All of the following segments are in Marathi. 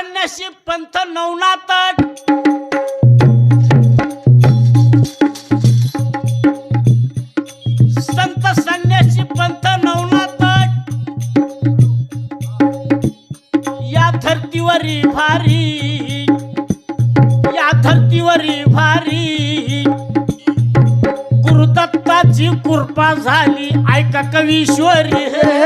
संन्यासी पंथ नवनाथ संत संन्यासी पंथ नवनाथ या धरतीवरी भारी. या धरतीवरी भारी. गुरुदत्ताची कृपा झाली. ऐका कवीश्वरी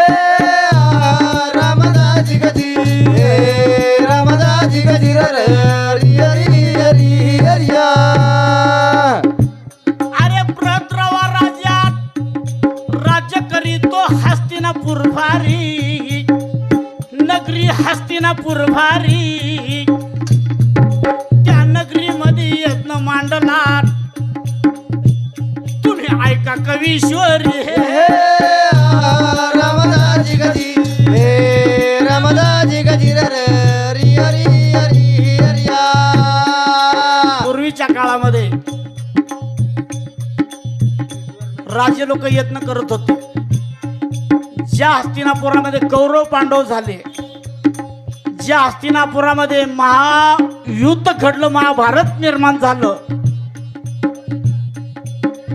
राज्य यत्न करत होते. ज्या हस्तिनापुरामध्ये कौरव पांडव झाले ज्या हस्तिनापुरामध्ये महायुद्ध घडलं महाभारत निर्माण झालं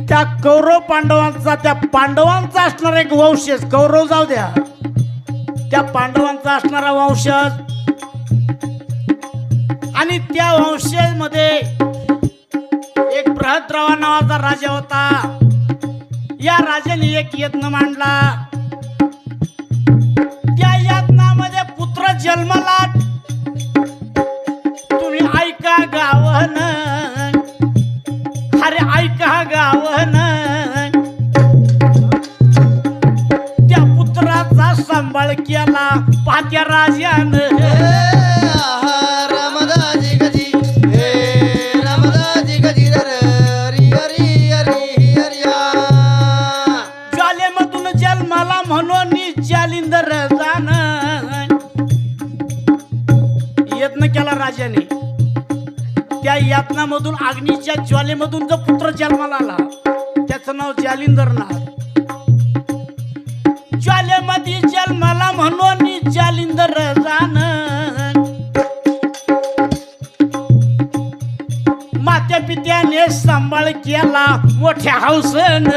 त्या कौरव पांडवांचा त्या पांडवांचा असणारा एक वंशज कौरव जाऊ द्या. त्या पांडवांचा असणारा वंशज आणि त्या वंशजमध्ये एक बृहद्रवा नावाचा राजा होता. या राजाने एक यत्न मांडला. त्या यत्नामध्ये पुत्र जन्माला. तुम्ही ऐका गावन अरे ऐका गावन त्या पुत्राचा सांभाळ केला पात्या राजानं. जन्माला म्हणून जालिंदर जाण यत्न केला राजाने. त्या यातनामधून अग्नीच्या ज्वालेमधून जो पुत्र जन्माला आला त्याचं नाव जालिंदरनाथ ज्वालेमध्ये जन्माला म्हणून जालिंदर जाण पित्याने सांभाळ केला मोठ्या हौसन.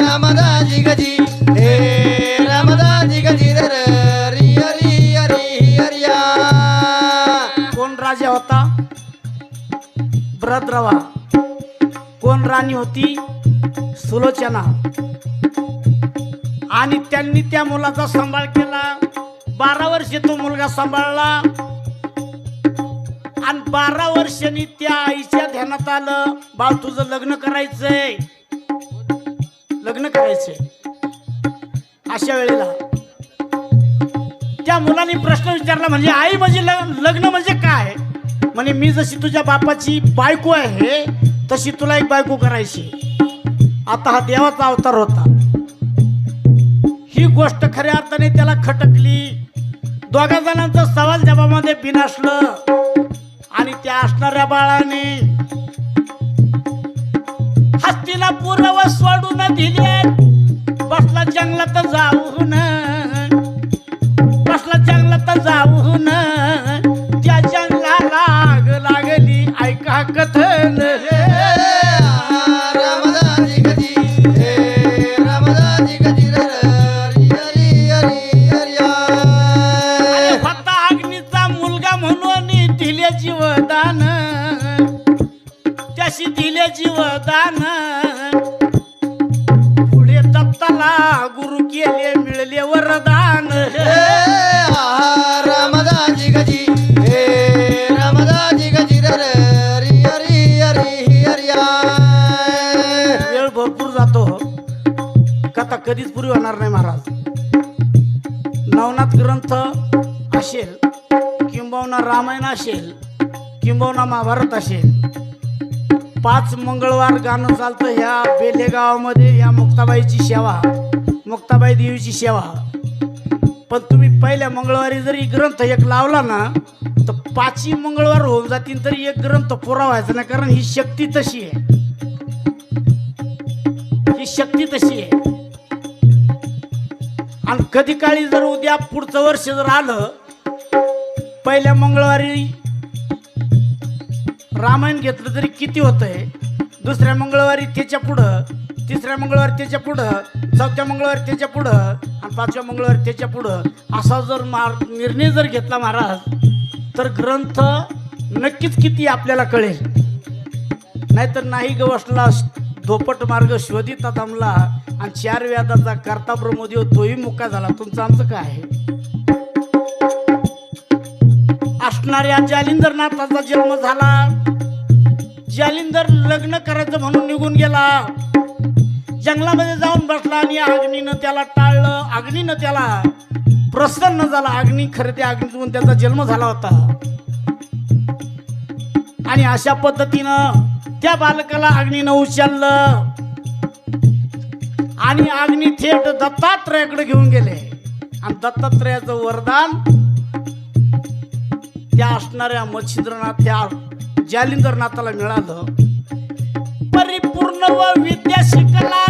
रामदाजी गजी हे रामदाजी गजी हरी हरी हरिया कोण राजा होता? भरद्रवा कोण राणी होती? सुलोचना. आणि त्यांनी त्या मुलाचा सांभाळ केला. बारा वर्ष तो मुलगा सांभाळला. आणि बारा वर्षांनी त्या आईच्या ध्यानात आलं बाळ तुझं लग्न करायचंय. लग्न करायचंय. अशा वेळेला त्या मुलाने प्रश्न विचारला म्हणजे आई म्हणजे लग्न म्हणजे काय? म्हणे मी जशी तुझ्या बापाची बायको आहे तशी तुला एक बायको करायची आता हा देवाचा अवतार होता. ही गोष्ट खऱ्या अर्थाने त्याला खटकली. दोघा जणांचं सवाल जबामध्ये बिनासलं आणि त्या असणाऱ्या बाळाने हस्तीला पूर्व सोडून दिले बसला जंगलात जाऊन नवनाथ ग्रंथ असेल किंबहुना रामायण असेल किंबहुना महाभारत असेल. पाच मंगळवार गाणं चालतं ह्या बेलेगावामध्ये या मुक्ताबाईची सेवा मुक्ताबाई देवीची सेवा. पण तुम्ही पहिल्या मंगळवारी जरी ग्रंथ एक लावला ना तर पाचही मंगळवार होऊन जातील तरी एक ग्रंथ पुरा व्हायचा नाही कारण ही शक्ती तशी आहे. ही शक्ती तशी आहे. कधी काळी जर उद्या पुढचं वर्ष जर आलं पहिल्या मंगळवारी रामायण घेतलं तरी किती होतंय? दुसऱ्या मंगळवारी त्याच्या पुढं तिसऱ्या मंगळवारी त्याच्या पुढं चौथ्या मंगळवारी त्याच्या पुढं आणि पाचव्या मंगळवारी त्याच्या पुढं असा जर मार निर्णय जर घेतला महाराज तर ग्रंथ नक्कीच किती आपल्याला कळेल. नाहीतर नाही गवसला धोपट मार्ग शोधिता दमला आणि चार व्याधाचा करता प्रमोदी तोही मुक्का झाला. तुमचं आमचं काय आहे? असणाऱ्या जालिंदरनाथाचा जन्म झाला. जालिंदर लग्न करायचं म्हणून निघून गेला. जंगलामध्ये जाऊन बसला आणि अग्नीनं त्याला टाळलं. अग्नीनं त्याला प्रसन्न झाला. अग्नी खरं त्या अग्नीतून त्याचा जन्म झाला होता. आणि अशा पद्धतीनं त्या बालकाला अग्नीनं उचललं. आणि अग्नी थेट दत्तात्रयाकडे घेऊन गेले. आणि दत्तात्रयाचं वरदान त्या असणाऱ्या मच्छिंद्रनाथ त्या जालिंदरनाथाला मिळालं. परिपूर्ण व विद्या शिकला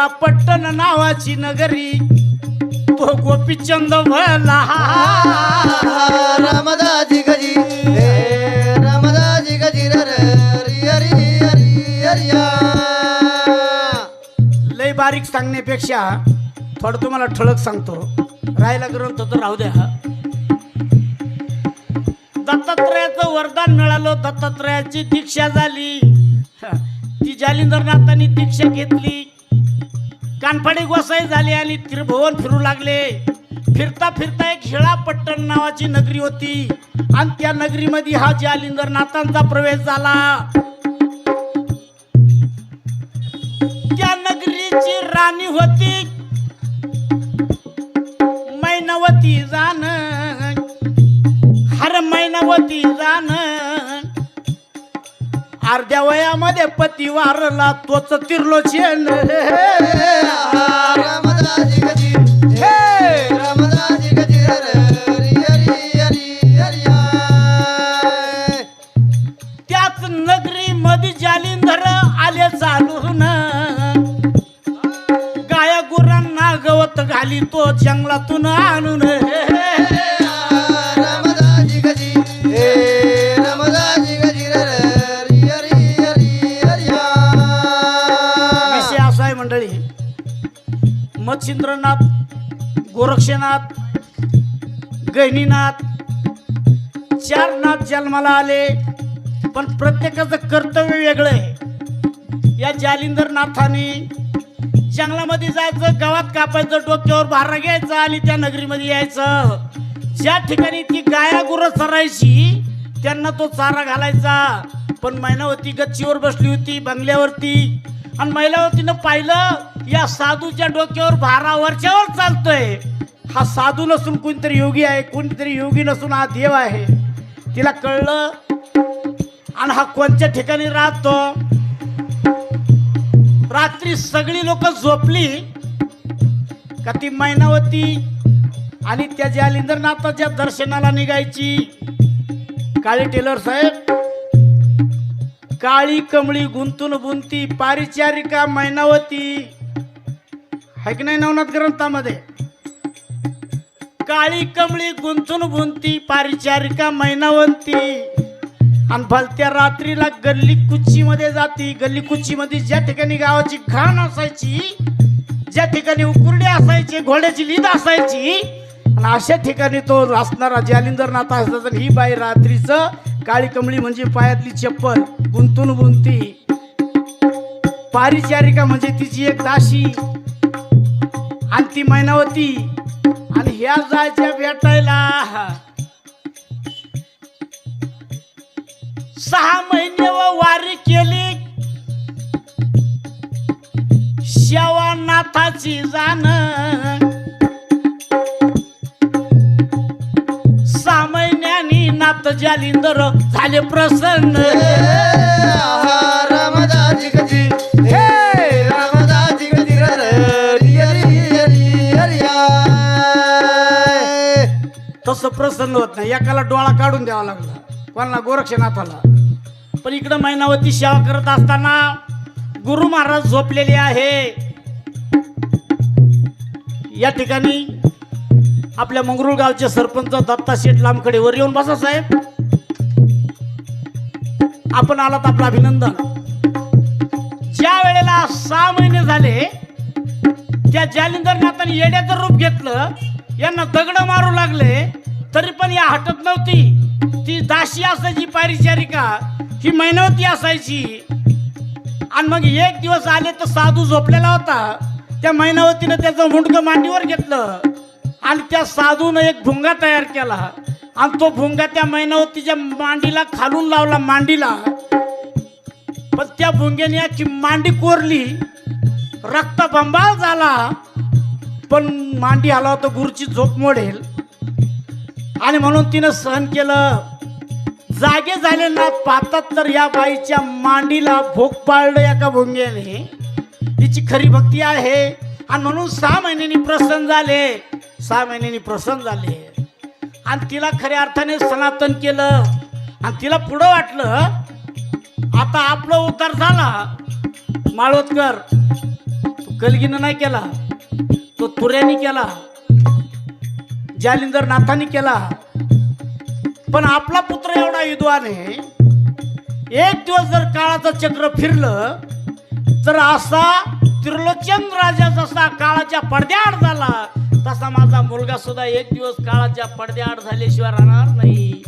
हेळा पट्टण नावाची नगरी. तो गोपीचंद भला रामदाजी गजी. रामदाजी गजी लय बारीक सांगण्यापेक्षा थोडं तुम्हाला ठळक सांगतो. राहायला ग्रंथ तर राहू द्या. दत्तात्रयाचं वरदान मिळालं. दत्तात्रयाची दीक्षा झाली. ती जालिंदरनाथांनी दीक्षा घेतली. कानफाडी गोसाई झाली आणि त्रिभुवन फिरू लागले. फिरता फिरता एक हिळापट्टण नावाची नगरी होती. आणि त्या नगरीमध्ये हा जालिंदरनाथांचा प्रवेश झाला. त्या नगरीची राणी होती. मैनवती जाण हर मैनवती जाण अर्ध्या वयामध्ये पती वारला तोच त्याच नगरी मध्ये जालिंधर आले चालून. गाया गुरांना गवत घाली तो जंगलातून आणून. मच्छिंद्रनाथ गोरक्षनाथ गहिनीनाथ चार नाथ जन्माला आले पण प्रत्येकाचं कर्तव्य वेगळं आहे. या जालिंदर नाथाने जंगलामध्ये जायचं गावात कापायचं डोक्यावर भारा घ्यायचा आणि त्या नगरीमध्ये यायचं. ज्या ठिकाणी ती गाया गुरं चरायची त्यांना तो चारा घालायचा. पण मैनावती गच्चीवर बसली होती बंगल्यावरती. आणि मैलावतीनं पाहिलं या साधूच्या डोक्यावर बारा वरच्यावर चालतोय. हा साधू नसून कोणतरी योगी आहे कोणतरी योगी नसून हा देव आहे. तिला कळलं? आणि हा कोणत्या ठिकाणी राहतो? रात्री सगळी लोक झोपली का ती मैनावती आणि त्या जालिंदरनाथाच्या दर्शनाला निघायची. काळी टेलर साहेब काळी कमळी गुंतून बुंती पारिचारिका मैनावती है की नाही नवनाथ ग्रंथामध्ये? काळी कमळी गुंतून बुंती पारिचारिका मैनावंती. आणि भलत्या रात्रीला गल्ली कुच्ची मध्ये जाती. गल्ली कुच्ची मध्ये ज्या ठिकाणी गावाची घाण असायची ज्या ठिकाणी उकुरडे असायचे घोड्याची लीद असायची आणि अशा ठिकाणी तो असणारा जालिंदरनाथ असायचा ही बाई रात्रीचं काळी कमळी म्हणजे पायातली चप्पल गुंतून गुंती पारिचारिका म्हणजे तिची एक दाशी. आणि ती मैनावती आणि ह्या जायच्या भेटायला सहा महिने व वारी केली. शेवानाथाची जाण. सहा महिन्यानी नाथ जालिंदर झाले प्रसन्न. रामदाजी असं प्रसन्न होत नाही. एकाला डोळा काढून द्यावा लागला. कोणाला? गोरक्षनाथाला. पण इकडं मैनावती सेवा करत असताना गुरु महाराज झोपलेले आहे. या ठिकाणी आपल्या मंगरुळ गावचे सरपंच दत्ता शेठ लांबकडे वर येऊन बसा साहेब. आपण आलात आपलं अभिनंदन. ज्या वेळेला सहा महिने झाले त्या जालिंदरनाथाने येड्याचं रूप घेतलं यांना दगड मारू लागले. तरी पण या हटत नव्हती. ती दाशी असायची पारिचारिका ही मैनवती असायची. आणि मग एक दिवस आले तर साधू झोपलेला होता. त्या मैनावतीनं त्याचं मुंडकं मांडीवर घेतलं. आणि त्या साधूनं एक भुंगा तयार केला. आणि तो भुंगा त्या मैनावतीच्या मांडीला खालून लावला मांडीला. पण त्या भुंग्याने मांडी कोरली. रक्त बंबाळ झाला. पण मांडी आला होता गुरुची झोप मोडेल. आणि म्हणून तिनं सहन केलं. जागे झाले ना पाहतात तर या बाईच्या मांडीला भोग पाळलं एका भुंग्याने. तिची खरी भक्ती आहे. आणि म्हणून सहा महिन्यांनी प्रसन्न झाले. सहा महिन्यांनी प्रसन्न झाले. आणि तिला खऱ्या अर्थाने सनातन केलं. आणि तिला पुढं वाटलं आता आपलं उतार झाला. माळवतकर तू कलगीनं नाही केला. तो तुऱ्यानी केला. जालिंदरनाथानी केला पण आपला पुत्र एवढा विद्वान आहे एक दिवस जर काळाचं चक्र फिरलं तर असा त्रिलोचन राजा जसा काळाच्या पडद्याआड झाला तसा माझा मुलगा सुद्धा एक दिवस काळाच्या पडद्याआड झाल्याशिवाय राहणार नाही.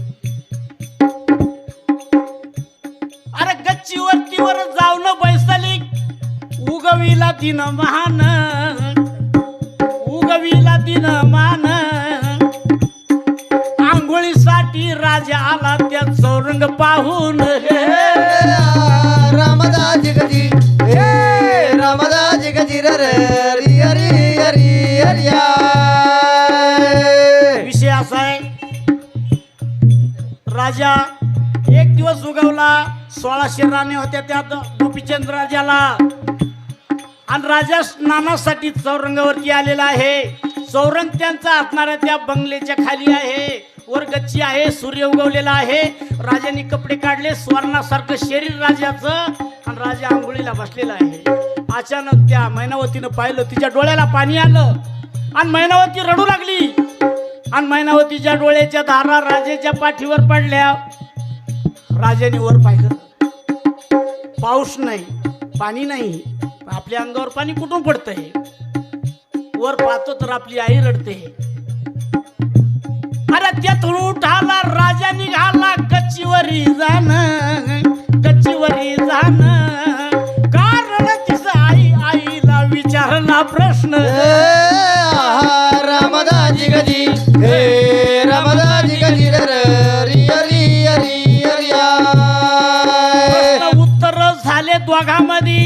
अरे गच्चीवरतीवर जाऊन बैसली उगविला दिन महान उगविला दिन मान. चौरंग पाहून रामदाजी गजी. हे रामदाजी गजी र र, रि रि रि रि आय. विषय असा आहे. राजा एक दिवस उगवला सोळाशे राणे होत्या त्यात गोपीचंद राजाला. आणि राजा स्नानासाठी चौरंगावरती आलेला आहे. चौरंग त्यांचा असणाऱ्या त्या बंगल्याच्या खाली आहे. वर गच्ची आहे सूर्य उगवलेला आहे. राजाने कपडे काढले स्वर्णासारखं शरीर राजाचं आणि राजा आंघोळीला बसलेला आहे. अचानक त्या मैनावतीनं पाहिलं तिच्या डोळ्याला पाणी आलं आणि मैनावती रडू लागली. आणि मैनावतीच्या डोळ्याच्या धारा राजेच्या पाठीवर पडल्या. राजाने वर पाहिलं. पाऊस नाही पाणी नाही आपल्या अंगावर पाणी कुठून पडतंय? वर पाहतो तर आपली आई रडते. अरे त्यातून उठाला राजा निघाला गच्चीवरी जाण गच्चीवरी जाण. का रडतीस आई आईला विचारला प्रश्न. रामदाजी गजी हे रामदाजी. प्रश्न उत्तर झाले दोघांमध्ये.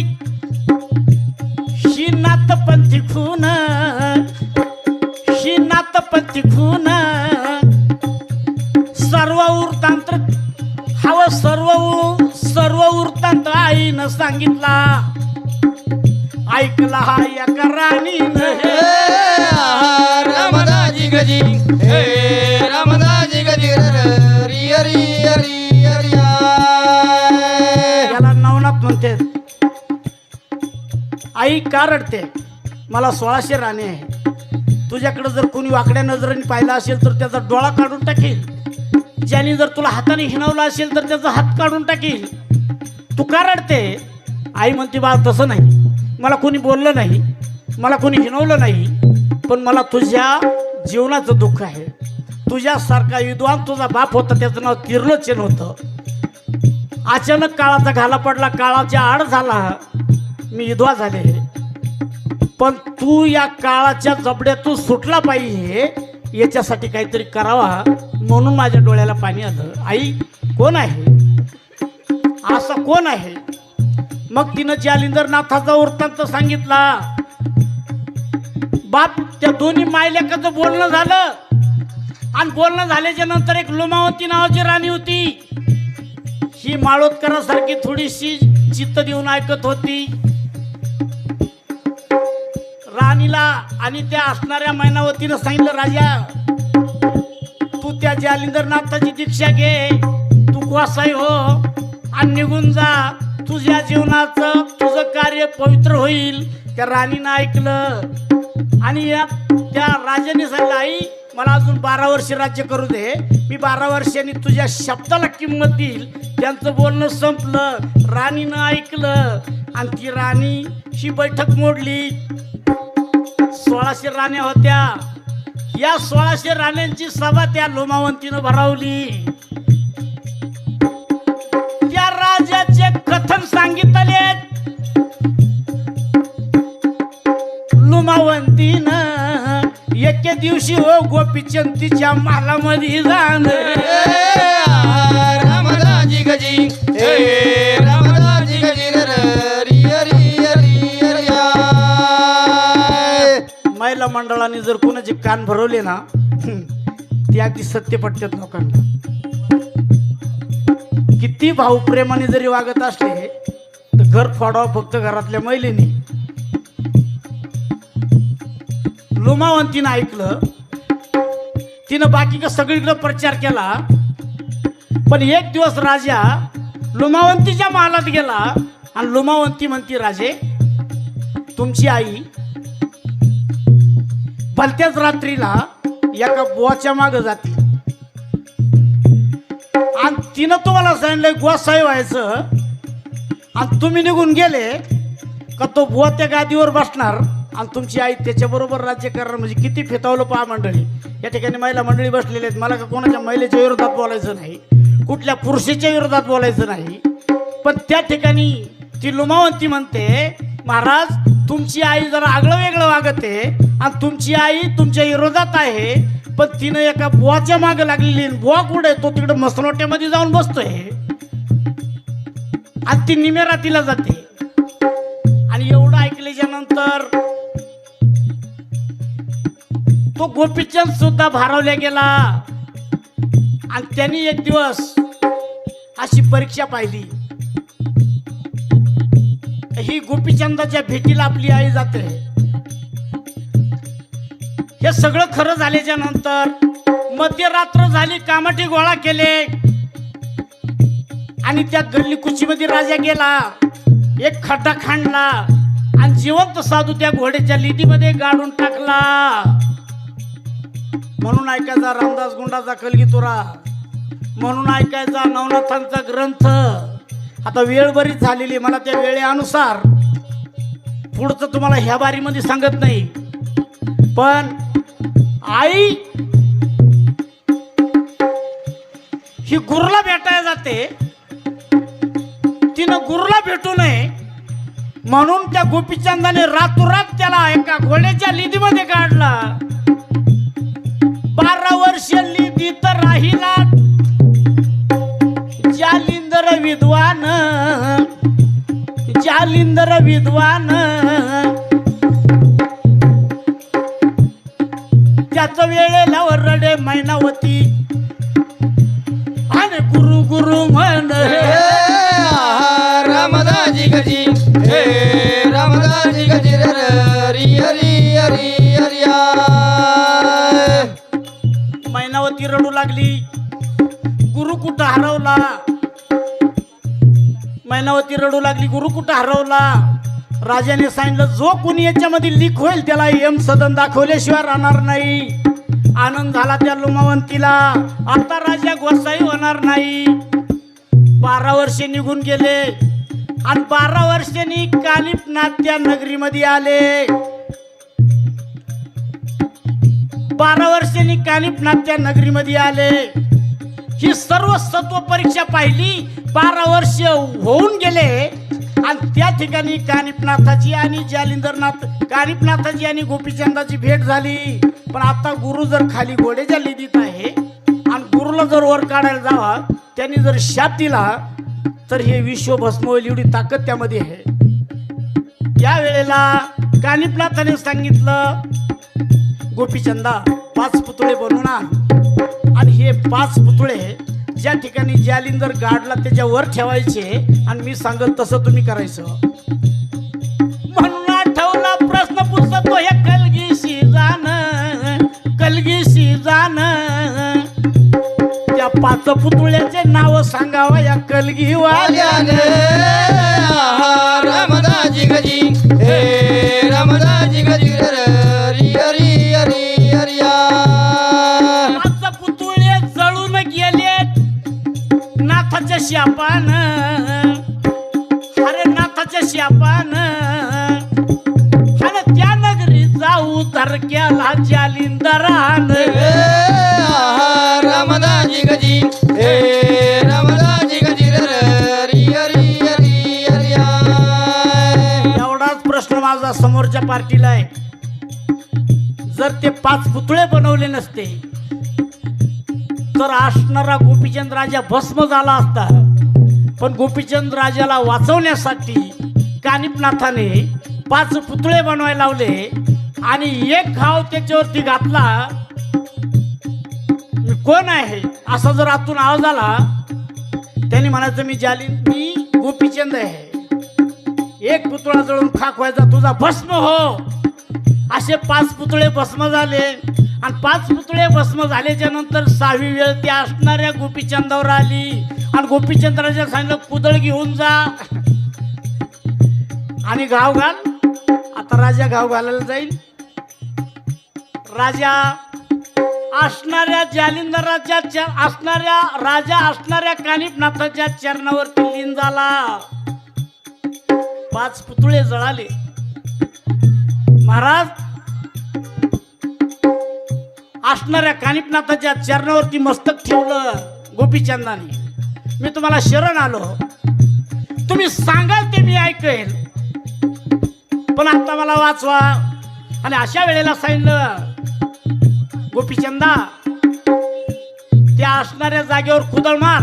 का रडते? मला सोळाशे राणे आहे तुझ्याकडे जर कोणी वाकड्या नजरेने पाहिला असेल तर त्याचा डोळा काढून टाकेल. ज्याने जर तुला हाताने हिणवला असेल तर त्याचा हात काढून टाकेल. तू का रडते? आई म्हणते बा तसं नाही. मला कोणी बोललं नाही. मला कोणी हिणवलं नाही. पण मला तुझ्या जीवनाचं दुःख आहे. तुझ्यासारखा विद्वान तुझा बाप होता. त्याचं नाव तिर्लोचन होतं. अचानक काळाचा घाला पडला. काळाच्या आड झाला. मी विधवा झाले. पण तू या काळाच्या जबड्यातून सुटला पाहिजे याच्यासाठी काहीतरी करावा म्हणून माझ्या डोळ्याला पाणी आलं. आई कोण आहे? असं कोण आहे? मग तिनं जालिंदरनाथाचा वृत्तांत सांगितला. बाप त्या दोन्ही मायलेकाचं बोलणं झालं. आणि बोलणं झाल्याच्यानंतर एक लोमावती नावाची राणी होती. ही माळोतकरासारखी थोडीशी चित्त देऊन ऐकत होती. राणीला आणि त्या असणाऱ्या मैनावतीनं सांगितलं राजा तू त्या जालिंदरनाथाची दीक्षा घे तू गोसाई हो आणि निघून जा. तुझ्या जीवनाचं तुझं कार्य पवित्र होईल. त्या राणीनं ऐकलं. आणि या त्या राजाने सांगितलं आई मला अजून बारा वर्ष राज्य करू दे. मी बारा वर्षांनी तुझ्या शब्दाला किंमत देईल. त्यांचं बोलणं संपलं. राणीनं ऐकलं. आणि ती राणी ही बैठक मोडली. सोळाशे राण्या होत्या. या सोळाशे राण्यांची सभा त्या लोमावंतीनं भरावली. त्या राजाचे कथन सांगितले. लुमावंतीनं एके दिवशी हो गोपीचंदीच्या मालामध्ये जाण. रामदाजी गजी. महिला मंडळाने जर कोणाचे कान भरवले ना ते अगदी सत्य पटतात लोकांना. किती भाऊप्रेमाने जरी वागत असले तर घर फोडावं फक्त घरातल्या महिलेने. लोमावंतीनं ऐकलं तिनं बाकी का सगळीकडे प्रचार केला पण एक दिवस राजा लोमावंतीच्या महालात गेला आणि लुमावंती म्हणती राजे तुमची आई भलत्याच रात्रीला एका बुवाच्या माग जाते. आणि तिनं तुम्हाला सांगितलं साहेब व्हायचं. आणि तुम्ही निघून गेले का तो बुवा त्या गादीवर बसणार आणि तुमची आई त्याच्याबरोबर राज्य करणार? म्हणजे किती फेतावलं पहा मंडळी. या ठिकाणी महिला मंडळी बसलेल्या आहेत. मला का कोणाच्या महिलेच्या विरोधात बोलायचं नाही? कुठल्या पुरुषाच्या विरोधात बोलायचं नाही? पण त्या ठिकाणी ती लुमावंती म्हणते महाराज तुमची आई जरा आगळं वेगळं वागते आणि तुमची आई तुमच्या विरोधात आहे पण तिनं एका बुवाच्या मागे लागलेली बुवा कुठे तो तिकडे मसनोट्यामध्ये जाऊन बसतोय. आणि ती निमेरातीला जाते. आणि एवढं ऐकल्याच्या नंतर तो गोपीचंद सुद्धा भारावल्या गेला. आणि त्यांनी एक दिवस अशी परीक्षा पाहिली. ही गोपीचंदाच्या भेटीला आपली आई जाते. हे सगळं खरं झाल्याच्यानंतर मध्यरात्र झाली कामाठी गोळा केले. आणि त्या गल्ली कुशीमध्ये राजा गेला एक खड्डा खांडला आणि जिवंत साधू त्या घोड्याच्या लिदीमध्ये गाडून टाकला. म्हणून ऐकायचा रामदास गुंडाचा कलगीतुरा म्हणून ऐकायचा नवनाथांचा ग्रंथ. आता वेळ बरीच झालेली मला त्या वेळेनुसार. पुढचं तुम्हाला ह्या बारीमध्ये सांगत नाही. पण आई ही गुरुला भेटायला जाते. तिनं गुरुला भेटू नये. म्हणून त्या गोपीचंदाने रातोरात त्याला एका घोड्याच्या लिदीमध्ये काढला बारा वर्ष लिदी तर राहिला विद्वान जालिंदर विद्वान. त्याच वेळेला रडे मैनावती. आणि गुरु गुरु म्हण रामदाजी गजी. हे रामदाजी गजी र रि रि रि रि मैनावती रडू लागली. गुरु कुठं हरवला? मैनावती रडू लागली गुरु कुठं हरवला? राजाने सांगितलं जो कोणी याच्यामध्ये लीक होईल त्याला यम सदन दाखवल्याशिवाय राहणार नाही. आनंद झाला त्या लुमावंतीला. आता राजा गोसाई होणार नाही. बारा वर्षे निघून गेले. आणि बारा वर्षांनी कालिपनाथ त्या नगरीमध्ये आले. बारा वर्षांनी कालिपनाथ त्या नगरीमध्ये आले. ही सर्व सत्व परीक्षा पाहिली बारा वर्ष होऊन गेले. आणि त्या ठिकाणी कानिपनाथाची आणि जालिंदरनाथ कानिपनाथाची आणि गोपीचंदाची भेट झाली. पण आता गुरु जर खाली घोड्याच्या लिदीत आहे आणि गुरुला जर वर काढायला जावा त्यांनी जर शाप दिला तर हे विश्व भस्म होईल एवढी ताकद त्यामध्ये आहे. त्यावेळेला वेळेला कानिपनाथाने सांगितलं गोपीचंदा पाच पुतळे बनवून आणि हे पाच पुतळे ज्या ठिकाणी जालिंदर गाडला त्याच्यावर ठेवायचे आणि मी सांगत तसं तुम्ही करायचं. म्हणून आठवला प्रश्न पुसतो हे कलगीशी जाण कलगीशी जाण त्या पाच पुतळ्याचे नाव सांगावं या कलगीवाल्याने. आहा, रामदाजी गजी हे रामदाजी गजी. शापान अरे नाथाच्या शापान आणि त्या नगरी जाऊ तर केला जालिंदरान रामदाजी गजी. हे रामदाजी एवढाच प्रश्न माझा समोरच्या पार्टीला आहे. जर ते पाच पुतळे बनवले नसते तर असणारा गोपीचंद राजा भस्म झाला असता. पण गोपीचंद राजाला वाचवण्यासाठी कानिपनाथाने पाच पुतळे बनवायला लावले आणि एक घाव त्याच्यावरती घातला. मी कोण आहे? असा जर आतून आवाज आला त्यांनी म्हणायचं मी जाली मी गोपीचंद आहे. एक पुतळा जळून खाक व्हायचा तुझा भस्म हो. असे पाच पुतळे भस्म झाले. आणि पाच पुतळे भस्म झाल्याच्यानंतर सहावी वेळ त्या असणाऱ्या गोपीचंदावर आली. आणि गोपीचंद्राच्या सांगितलं कुदळ घेऊन जा. आणि घाव घाल. आता राजा घाव घालायला जाईल. राजा असणाऱ्या जालिंदराच्या चर असणाऱ्या राजा असणाऱ्या कानिपनाथाच्या चरणावरती लीन झाला. पाच पुतळे जळाले. महाराज असणाऱ्या कानिपनाथाच्या चरणावरती मस्तक ठेवलं गोपीचंदाने मी तुम्हाला शरण आलो. तुम्ही सांगाल ते मी ऐकेल. पण आता मला वाचवा. आणि अशा वेळेला सांगितलं गोपीचंदा त्या असणाऱ्या जागेवर कुदळ मार.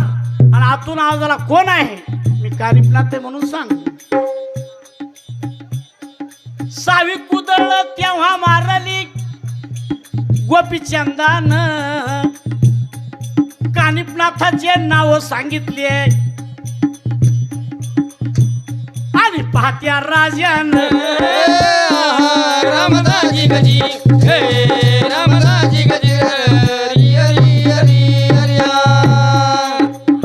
आणि आतून आवाजाला कोण आहे? मी कानिपनाथ म्हणून सांग सावी कुदळ तेव्हा मारली. गोपीचंदान कानिपनाथाचे नाव सांगितले. आणि पाहत्या राजान. रामदाजी गजी. हे रामदाजी गजी.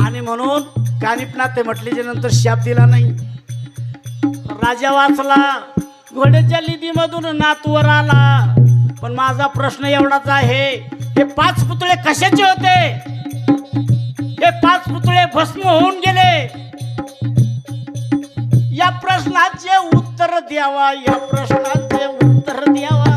आणि म्हणून कानिपनाथ म्हटल्याच्या नंतर शाप दिला नाही. राजा वाचला घोड्याच्या लिदीमधून नातवर आला. पण माझा प्रश्न एवढाच आहे हे पाच पुतळे कशाचे होते? हे पाच पुतळे भस्म होऊन गेले. या प्रश्नाचे उत्तर द्यावा या प्रश्नाचे उत्तर द्यावा.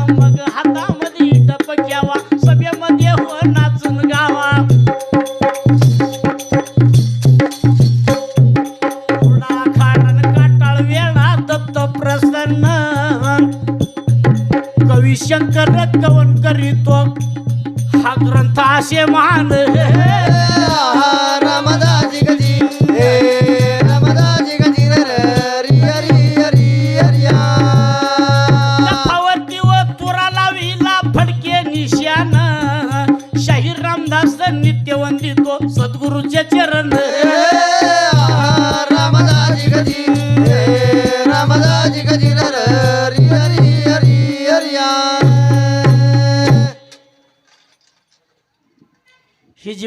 शंकर कवन करीतो. हा ग्रंथ असे महान.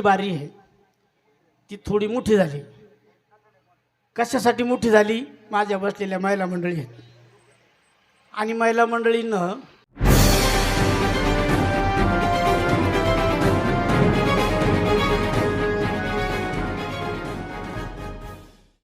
बारी आहे. ती थोडी मोठी झाली. कशासाठी मोठी झाली? माझ्या बसलेल्या महिला मंडळी आहेत. आणि महिला मंडळीनं